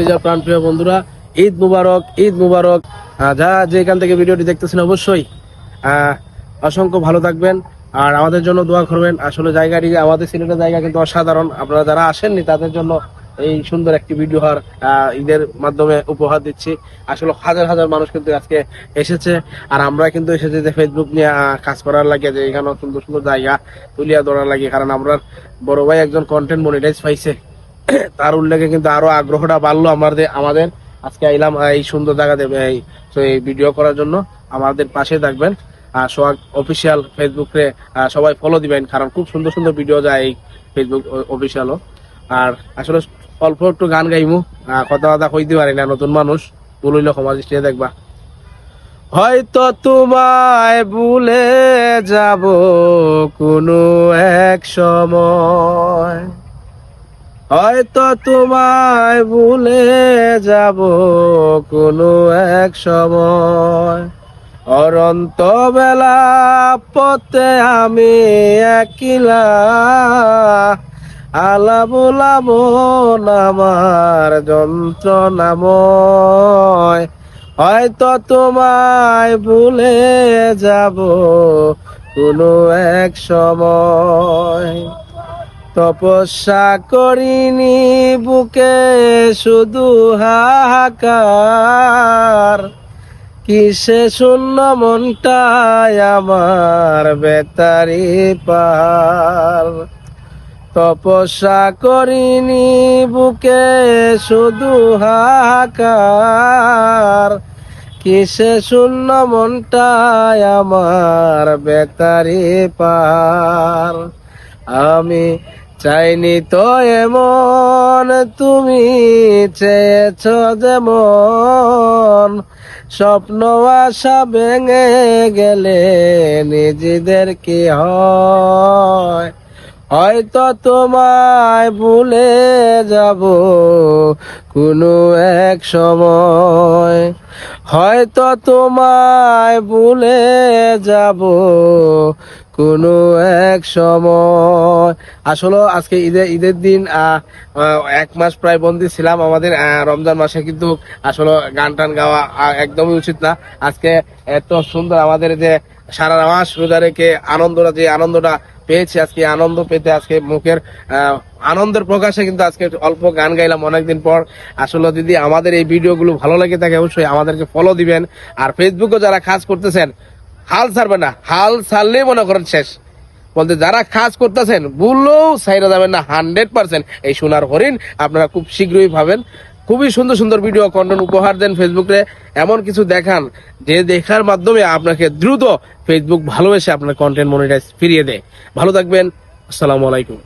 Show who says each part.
Speaker 1: নিজের প্রাণপ্রিয় বন্ধুরা, ঈদ মুবারক ঈদ মুবারক। যা যেখান থেকে ভিডিওটি দেখতেছেন অবশ্যই অসংখ্য ভালো থাকবেন। আর আমাদের জন্য দোয়া করবেন। আসলে জায়গাটি, আমাদের সিলেটের জায়গা কিন্তু অসাধারণ। আপনারা যারা আসেননি, তাদের জন্য এই সুন্দর একটি ভিডিও আর ঈদের মাধ্যমে উপহার দিচ্ছি। আসলে হাজার হাজার মানুষ কিন্তু আজকে এসেছে। আর আমরা কিন্তু এসেছি যে ফেসবুক নিয়ে কাজ করার লাগে, যে এখানে সুন্দর সুন্দর জায়গা তুলিয়া ধরার লাগে। কারণ আমরা বড় ভাই একজন কন্টেন্ট মনিটাইজ পাইছে। তার উল্লেখে কিন্তু আরও আগ্রহটা বাড়লো আমাদের আমাদের। আজকে আইলাম এই সুন্দর জায়গা দেবে, এই ভিডিও করার জন্য আমাদের পাশে থাকবেন। আর সোহাগ অফিসিয়াল ফেসবুকে সবাই ফলো দিবেন, কারণ খুব সুন্দর সুন্দর ভিডিও যায় এই ফেসবুক অফিসিয়ালও আর আসলে অল্প একটু গান গাইমু কথা কথা কইতে পারি না, নতুন মানুষ। বলিল সমাজ স্টেজে দেখবা। হয়তো তোমায় ভুলে যাব কোনো এক সময়। হয়তো তোমায় ভুলে যাব কোনো এক সময়। অরন্ত বেলা পথে আমি একিলা। আলা বোলাবো আমার যন্ত্রণাময় হয়তো তোমায় ভুলে যাব কোনো এক সময়। তপস্যা করিনি বুকে, শুধু হাহাকার। কিসে শূন্য মনটায় আমার বেতারি পার। তপস্যা করিনি বুকে, শুধু হাহাকার। কিসে শূন্য মনটায় আমার বেতারি পার। আমি চাইনি তো এমন, তুমি চেয়েছ যেমন। স্বপ্ন, আশা ভেঙে গেলে নিজেদের কি হয়? হয়তো তোমায় ভুলে যাব কোনো এক সময়। হয়তো তোমায় ভুলে যাব কোনো এক সময়। আসলে আজকে ঈদের ঈদের দিন এক মাস প্রায় বন্দি ছিলাম আমাদের রমজান মাসে কিন্তু আসলে গান টান গাওয়া একদমই উচিত না। আজকে এত সুন্দর আমাদের যে সারা মাস রোজা রেখে আনন্দটা, যে আনন্দটা পেয়েছি, আজকে আনন্দ পেতে আজকে মুখের আনন্দের প্রকাশে কিন্তু আজকে অল্প গান গাইলাম অনেকদিন পর। আসলে যদি আমাদের এই ভিডিওগুলো ভালো লাগে থাকে, অবশ্যই আমাদেরকে ফলো দিবেন। আর ফেসবুকে যারা কাজ করতেছেন, হাল ছাড়বে না, হাল ছাড়লেই মনে করেন শেষ। বলতে যারা কাজ করতেছেন বললেও সাইরা যাবেন না হান্ড্রেড পার্সেন্ট এই সোনার হরিণ আপনারা খুব শীঘ্রই পাবেন। খুবই সুন্দর সুন্দর ভিডিও কন্টেন্ট উপহার দেন ফেসবুকে এমন কিছু দেখান যে দেখার মাধ্যমে আপনাকে দ্রুত ফেসবুক ভালোবেসে আপনার কন্টেন্ট মনিটাইজ ফিরিয়ে দেয়। ভালো থাকবেন। আসসালামু আলাইকুম।